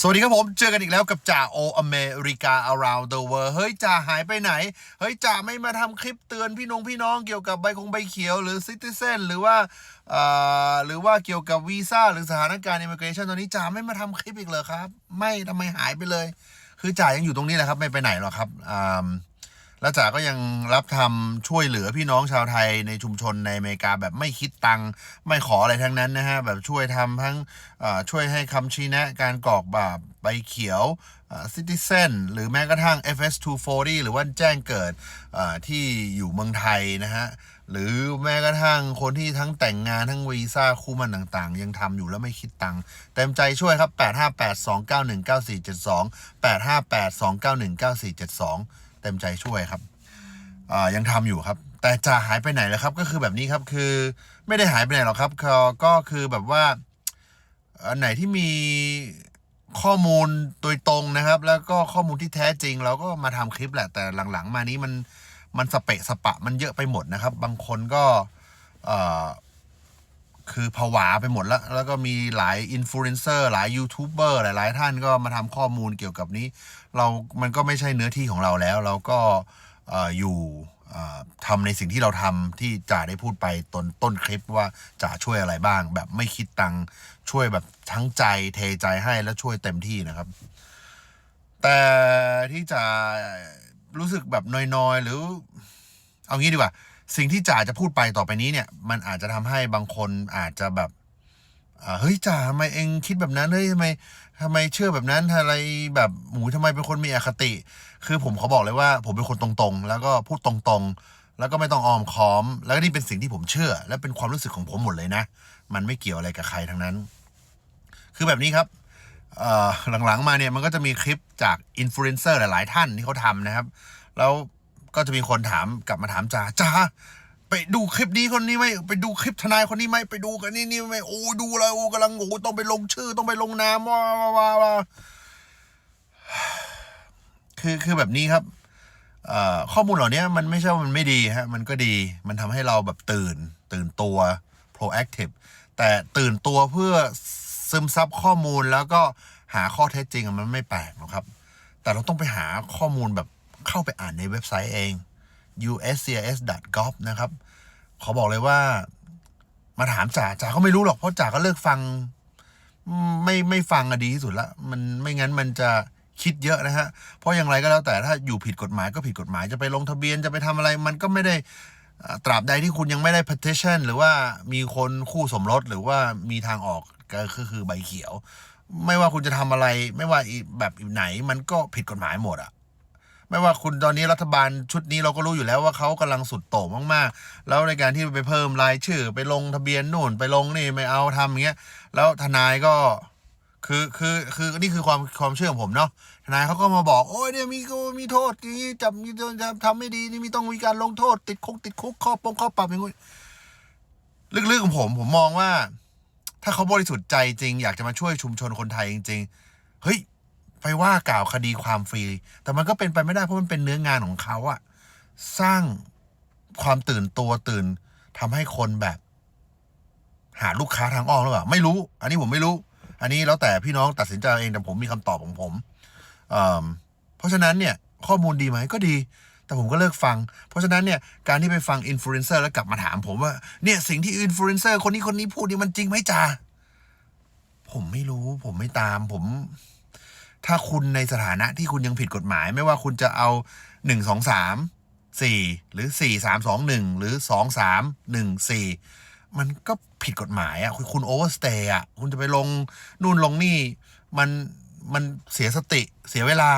สวัสดีครับผม เจอกันอีกแล้วกับจ่าโออเมริกา around the world เฮ้ยจ่าหายไปไหน เฮ้ยจ่าไม่มาทำคลิปเตือนพี่น้องพี่น้องเกี่ยวกับใบคงใบเขียวหรือซิติเซนหรือว่าเอ่อหรือว่าเกี่ยวกับวีซ่าหรือสถานการณ์ immigration ตอนนี้จ่าไม่มาทำคลิปอีกเลยครับ ไม่ทำไมหายไปเลย คือจ่ายังอยู่ตรงนี้แหละครับ ไม่ไปไหนหรอกครับอ่า แล้วจ๋าก็ยังรับทำช่วยเหลือพี่น้องชาวไทยในชุมชนในอเมริกาแบบไม่คิดตังค์ไม่ขออะไรทั้งนั้นนะฮะแบบช่วยทำทั้งช่วยให้คำชี้แนะ การกรอกแบบใบเขียวซิติเซนหรือแม้กระทั่ง FS240 หรือว่าแจ้งเกิดที่อยู่เมืองไทยนะฮะหรือแม้กระทั่งคนที่ทั้งแต่งงานทั้งวีซ่าคู่มันต่างๆ ยังทำอยู่แล้วไม่คิดตังค์เต็มใจช่วยครับ 858-291-9472 858-291-9472 เต็มใจช่วยครับอ่ายังทำอยู่ครับ แต่จะหายไปไหนแล้วครับ ก็คือแบบนี้ครับคือไม่ได้หายไปไหนหรอกครับ ก็ก็คือแบบว่าอันไหนที่มีข้อมูลโดยตรงนะครับ แล้วก็ข้อมูลที่แท้จริง เราก็มาทำคลิปแหละ แต่หลังๆ มานี้มันมันสเปะสปะมันเยอะไปหมดนะครับ บางคนก็อ่อ คือผวาไปหมดแล้ว แล้วก็มีหลายอินฟลูเอนเซอร์หลายยูทูบเบอร์หลาย ๆ ท่านก็มาทำข้อมูลเกี่ยวกับนี้ เรามันก็ไม่ใช่เนื้อที่ของเราแล้ว เราก็ออยู่ทำในสิ่งที่เราทำที่จ่าได้พูดไปต้นต้นคลิปว่าจ่าช่วยอะไรบ้าง แบบไม่คิดตังช่วยแบบทั้งใจเทใจให้แล้วช่วยเต็มที่นะครับ แต่ที่จะรู้สึกแบบน้อย ๆ หรือ เอางี้ดีกว่า สิ่งที่จ่าจะพูดไปต่อไปนี้เนี่ย มันอาจจะทำให้บางคนอาจจะแบบเฮ้ยจ่าทำไมเองคิดแบบนั้นเฮ้ยทำไมทำไมเชื่อแบบนั้นอะไรแบบหมูทำไมเป็นคนมีอคติ คือผมเขาบอกเลยว่า ผมเป็นคนตรงๆ แล้วก็พูดตรงๆ แล้วก็ไม่ต้องออมค้อม แล้วก็นี่เป็นสิ่งที่ผมเชื่อ และเป็นความรู้สึกของผมหมดเลยนะ มันไม่เกี่ยวอะไรกับใครทั้งนั้น คือแบบนี้ครับหลังๆมาเนี่ยมันก็จะมีคลิปจากอินฟลูเอนเซอร์หลายๆท่านที่เขาทำนะครับ แล้ว ก็จะมีคนถามกลับมาถามจ่าจ่าไปดูคลิปนี้คนนี้ไหมไปดูคลิปทนายคนนี้ไหมไปดูกันนี่นี่ไหมโอ้ดูแล้วโอ้กำลังโอ้ต้องไปลงชื่อ ต้องไปลงนามว้าวว้าวคือคือแบบนี้ครับข้อมูลเหล่านี้มันไม่ใช่ว่ามันไม่ดีฮะมันก็ดีมันทำให้เราแบบตื่น ตื่นตัว proactive แต่ตื่นตัวเพื่อซึมซับข้อมูลแล้วก็หาข้อเท็จจริงมันไม่แปลกหรอกครับ แต่เราต้องไปหาข้อมูลแบบ เข้าไปอ่านในเว็บไซต์เอง uscis.gov นะครับขอบอกเลยว่ามาถามจ่าจ่าก็ไม่รู้หรอกเพราะจ่าก็เลิกฟัง ไม่ไม่ฟังอะดีที่สุดละมันไม่งั้นมันจะคิดเยอะนะฮะ เพราะอย่างไรก็แล้วแต่ถ้าอยู่ผิดกฎหมายก็ผิดกฎหมายจะไปลงทะเบียนจะไปทำอะไร มันก็ไม่ได้ตราบใดที่คุณยังไม่ได้ petition หรือว่ามีคนคู่สมรสหรือว่ามีทางออกก็คือใบเขียว ไม่ว่าคุณจะทำอะไร ไม่ว่าแบบไหนมันก็ผิดกฎหมายหมดอะ ไม่ว่าคุณตอนนี้รัฐบาลชุดนี้เราก็รู้อยู่แล้วว่าเขากำลังสุดโต่งมากๆ แล้วในการที่ไปเพิ่มรายชื่อ ไปลงทะเบียนนู่น ไปลงนี่ไม่เอาทำอย่างเงี้ย แล้วทนายก็คือคือคือนี่คือความความเชื่อของผมเนาะทนายเขาก็มาบอก โอ้ยเนี่ยมีก็มีโทษนี้จับมีจะทำไม่ดีนี่มีต้องมีการลงโทษ ติดคุกติดคุกข้อปงข้อปรับอย่างงี้ลึกๆของผมผมมองว่า ถ้าเขาบริสุทธิ์ใจจริง อยากจะมาช่วยชุมชนคนไทยจริงๆเฮ้ย ไปว่ากล่าวคดีความฟรี แต่มันก็เป็นไปไม่ได้เพราะมันเป็นเนื้องานของเขาอะสร้างความตื่นตัวตื่นทำให้คนแบบ หาลูกค้าทางอ้อมหรือเปล่าไม่รู้ อันนี้ผมไม่รู้ อันนี้แล้วแต่พี่น้องตัดสินใจเองแต่ผมมีคำตอบของผมเอ่อเพราะฉะนั้นเนี่ย ข้อมูลดีไหมก็ดี แต่ผมก็เลิกฟัง เพราะฉะนั้นเนี่ยการที่ไปฟังอินฟลูเอนเซอร์แล้วกลับมาถามผมว่าเนี่ยสิ่งที่อินฟลูเอนเซอร์คนนี้คนนี้พูดนี่มันจริงไหมจ่าผมไม่รู้ ผมไม่ตามผม ถ้าคุณในสถานะที่คุณยังผิดกฎหมาย ไม่ว่าคุณจะเอาหนึ่งสองสามสี่หรือสี่สามสองหนึ่งหรือสองสามหนึ่งสี่มันก็ผิดกฎหมายอะคุณคุณโอเวอร์สเตย์อะคุณจะไปลงนู่นลงนี่มันมันเสียสติเสียเวลา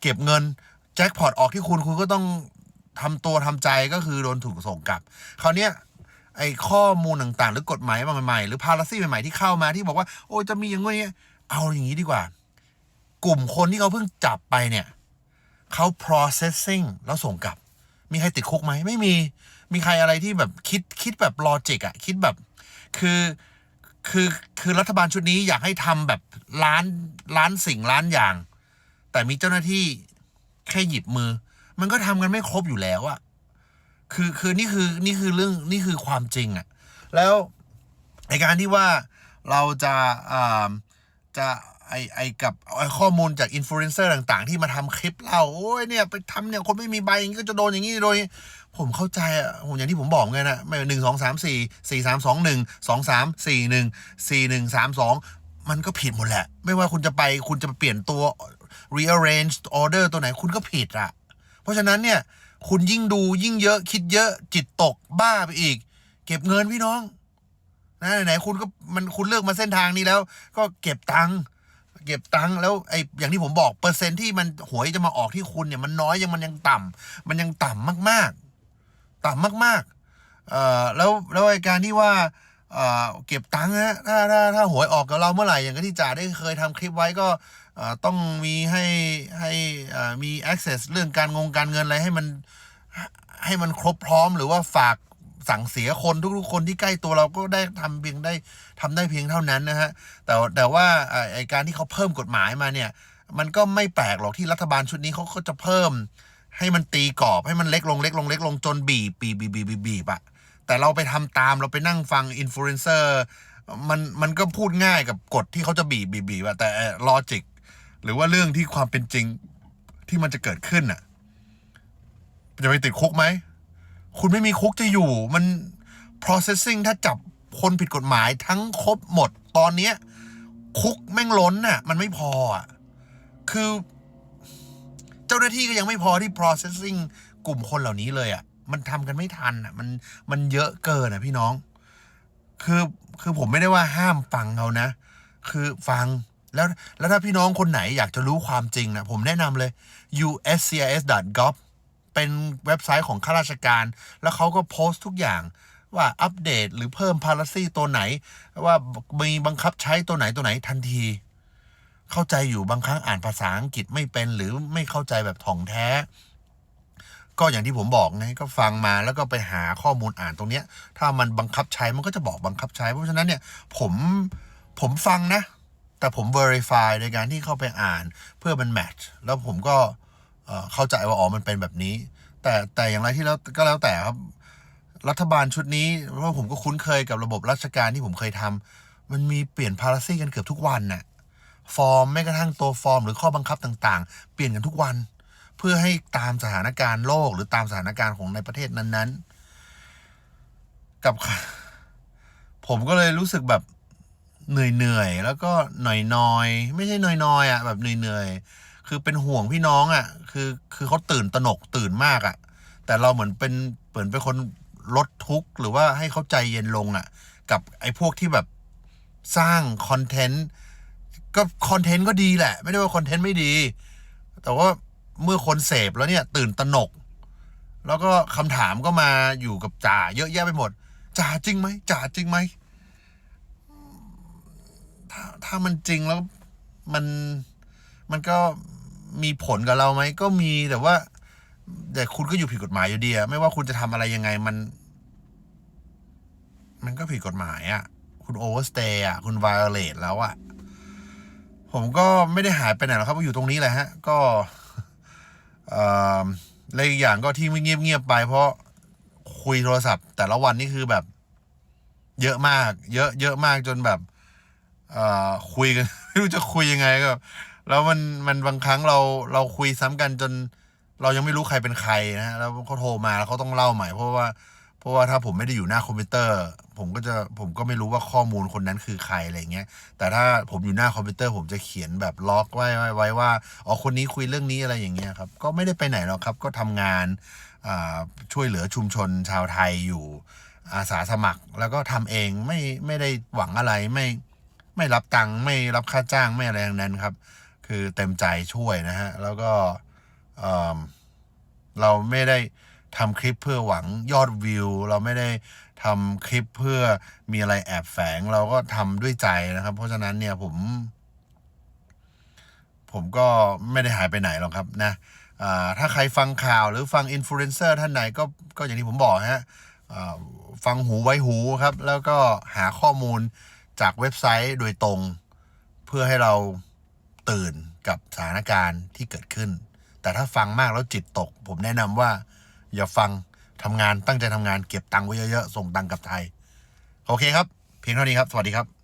เก็บเงิน แจ็คพอตออกที่คุณคุณก็ต้องทำตัวทำใจก็คือโดนถูกส่งกลับคราวเนี้ยไอ้ข้อมูลต่างๆ หรือกฎหมายใหม่ๆ หรือพาราซี่ใหม่ๆ ที่เข้ามาที่บอกว่า โอ้ยจะมีอย่างงี้เอาอย่างนี้ดีกว่า กลุ่มคนที่เขาเพิ่งจับไปเนี่ยเขา processing แล้วส่งกลับ มีใครติดคุกไหมไม่มี มีใครอะไรที่แบบคิดคิดแบบลอจิกอะคิดแบบ คือคือคือรัฐบาลชุดนี้อยากให้ทำแบบล้านล้านสิ่งล้านอย่าง แต่มีเจ้าหน้าที่แค่หยิบมือ มันก็ทำกันไม่ครบอยู่แล้วอะคือคือนี่คือนี่คือเรื่องนี่คือความจริงอะแล้วในการที่ว่าเราจะอ่า จะไอไอกับไอข้อมูลจากอินฟลูเอนเซอร์ต่างๆ ที่มาทำคลิปเราโอ้ยเนี่ยไปทำเนี่ยคนไม่มีใบอย่างนี้ก็จะโดนอย่างนี้โดย ผมเข้าใจอะผมอย่างที่ผมบอกไงนะไม่หนึ่งสองสามสี่สี่สามสองหนึ่งสองสามสี่หนึ่งสี่หนึ่งสามสองมันก็ผิดหมดแหละ ไม่ว่าคุณจะไปคุณจะไปเปลี่ยนตัว rearrange order ตัวไหนคุณก็ผิดอะเพราะฉะนั้นเนี่ย คุณยิ่งดูยิ่งเยอะคิดเยอะจิตตกบ้าไปอีก เก็บเงินพี่น้อง นะไหนๆคุณก็มันคุณเลือกมาเส้นทางนี้แล้ว ก็เก็บตังค์เก็บตังค์แล้วไอ้อย่างที่ผมบอกเปอร์เซ็นต์ที่มันหวยจะมาออกที่คุณเนี่ยมันน้อยยังมันยังต่ำมันยังต่ำมากๆ ต่ำมากๆเอ่อแล้วแล้วไอ้การที่ว่าเอ่อเก็บตังค์นะถ้าถ้าถ้าหวยออกกับเราเมื่อไหร่อย่างที่จ่าได้เคยทำคลิปไว้ก็ต้องมีให้ให้มี access เรื่องการงงการเงินอะไรให้มันให้มันครบพร้อมหรือว่าฝาก สั่งเสียคนทุกๆคนที่ใกล้ตัวเราก็ได้ทำเพียงได้ทำได้เพียงเท่านั้นนะฮะแต่แต่ว่าไอการที่เขาเพิ่มกฎหมายมาเนี่ย มันก็ไม่แปลกหรอกที่รัฐบาลชุดนี้เขาก็จะเพิ่ม ให้มันตีกรอบให้มันเล็กลงเล็กลงเล็กลงจนบีบบีบบีบบีบบีบอะแต่เราไปทำตามเราไปนั่งฟังอินฟลูเอนเซอร์มันมันก็พูดง่ายกับกฎที่เขาจะบีบบีบบีบอะแต่ลอจิกหรือว่าเรื่องที่ความเป็นจริงที่มันจะเกิดขึ้นอะจะไปติดคุกไหม คุณไม่มีคุกจะอยู่ มัน processing ถ้าจับคนผิดกฎหมายทั้งครบหมดตอนเนี้ย คุกแม่งล้นน่ะ มันไม่พออะ คือ เจ้าหน้าที่ก็ยังไม่พอที่ processing กลุ่มคนเหล่านี้เลยอะ มันทำกันไม่ทันอะ มันมันเยอะเกินอะพี่น้อง คือคือผมไม่ได้ว่าห้ามฟังเขานะ คือฟังแล้วแล้วถ้าพี่น้องคนไหนอยากจะรู้ความจริงนะผมแนะนำเลย uscis.gov เป็นเว็บไซต์ของข้าราชการ แล้วเขาก็โพสต์ทุกอย่างว่าอัปเดตหรือเพิ่ม policy ตัวไหน ว่ามีบังคับใช้ตัวไหนตัวไหนทันที เข้าใจอยู่บางครั้งอ่านภาษาอังกฤษไม่เป็นหรือไม่เข้าใจแบบถ่องแท้ ก็อย่างที่ผมบอกไงก็ฟังมาแล้วก็ไปหาข้อมูลอ่านตรงเนี้ย ถ้ามันบังคับใช้มันก็จะบอกบังคับใช้ เพราะฉะนั้นเนี่ยผมผมฟังนะ แต่ผม verify ในการที่เข้าไปอ่านเพื่อมัน match แล้วผมก็ เข้าใจว่าอ๋อมันเป็นแบบนี้ แต่แต่อย่างไรที่แล้วก็แล้วแต่ครับ รัฐบาลชุดนี้เพราะผมก็คุ้นเคยกับระบบราชการที่ผมเคยทำมันมีเปลี่ยน policy กันเกือบทุกวันน่ะฟอร์มแม้กระทั่งตัวฟอร์ม หรือข้อบังคับต่างๆ เปลี่ยนกันทุกวัน เพื่อให้ตามสถานการณ์โลกหรือตามสถานการณ์ของในประเทศนั้นๆ กับ ผมก็เลยรู้สึกแบบเหนื่อยๆแล้วก็หน่อยๆไม่ใช่หน้อยๆอะแบบเหนื่อยๆ คือเป็นห่วงพี่น้องอะ คือคือเขาตื่นตระหนกตื่นมากอะ แต่เราเหมือนเป็นเหมือนเป็นคนลดทุกข์หรือว่าให้เขาใจเย็นลงอะ กับไอ้พวกที่แบบสร้างคอนเทนต์ก็คอนเทนต์ก็ดีแหละ ไม่ได้ว่าคอนเทนต์ไม่ดี แต่ว่าเมื่อคนเสพแล้วเนี่ย ตื่นตระหนก แล้วก็คำถามก็มาอยู่กับจ่าเยอะแยะไปหมดจ่าจริงไหมจ่าจริงไหมถ้าถ้ามันจริงแล้วมันมันก็ มีผลกับเราไหมก็มีแต่ว่า แต่คุณก็อยู่ผิดกฎหมายอยู่ดีอะไม่ว่าคุณจะทำอะไรยังไงมัน มันก็ผิดกฎหมายอะคุณโอเวอร์สเตย์อะคุณไวโอเลตแล้วอะผมก็ไม่ได้หายไปไหนหรอกครับอยู่ตรงนี้แหละฮะ ก็เอ่อและอีกอย่างก็ที่ไม่เงียบเงียบๆไป เพราะคุยโทรศัพท์ แต่ละวันนี่คือแบบ เยอะมาก เยอะ เยอะมากจนแบบ เอ่อคุยกันไม่รู้จะคุยยังไงก็ แล้วมันมันบางครั้งเราเราคุยซ้ำกันจน เรายังไม่รู้ใครเป็นใครนะฮะแล้วเขาโทรมาแล้วเขาต้องเล่าใหม่เพราะว่าเพราะว่าถ้าผมไม่ได้อยู่หน้าคอมพิวเตอร์ ผมก็จะผมก็ไม่รู้ว่าข้อมูลคนนั้นคือใครอะไรเงี้ย แต่ถ้าผมอยู่หน้าคอมพิวเตอร์ ผมจะเขียนแบบล็อกไว้ไว้ไว้ว่าอ๋อคนนี้คุยเรื่องนี้อะไรอย่างเงี้ยครับ ก็ไม่ได้ไปไหนหรอกครับ ก็ทำงานช่วยเหลือชุมชนชาวไทยอยู่อาสาสมัคร แล้วก็ทำเองไม่ไม่ได้หวังอะไรไม่ไม่รับตังค์ไม่รับค่าจ้างไม่อะไรทั้งนั้นครับ คือเต็มใจช่วยนะฮะ แล้วก็เเราไม่ได้ทำคลิปเพื่อหวังยอดวิว เราไม่ได้ทำคลิปเพื่อมีอะไรแอบแฝง เราก็ทำด้วยใจนะครับ เพราะฉะนั้นเนี่ยผม ผมก็ไม่ได้หายไปไหนหรอกครับนะถ้าใครฟังข่าวหรือฟังอินฟลูเอนเซอร์ท่านไหนก็ก็อย่างที่ผมบอกฮะฟังหูไว้หูครับ แล้วก็หาข้อมูลจากเว็บไซต์โดยตรง เพื่อให้เรา ตื่นกับสถานการณ์ที่เกิดขึ้น แต่ถ้าฟังมากแล้วจิตตก ผมแนะนำว่า อย่าฟังทำงานตั้งใจทำงานเก็บตังค์ไว้เยอะๆส่งตังค์กับไทย โอเคครับ เพียงเท่านี้ครับ สวัสดีครับ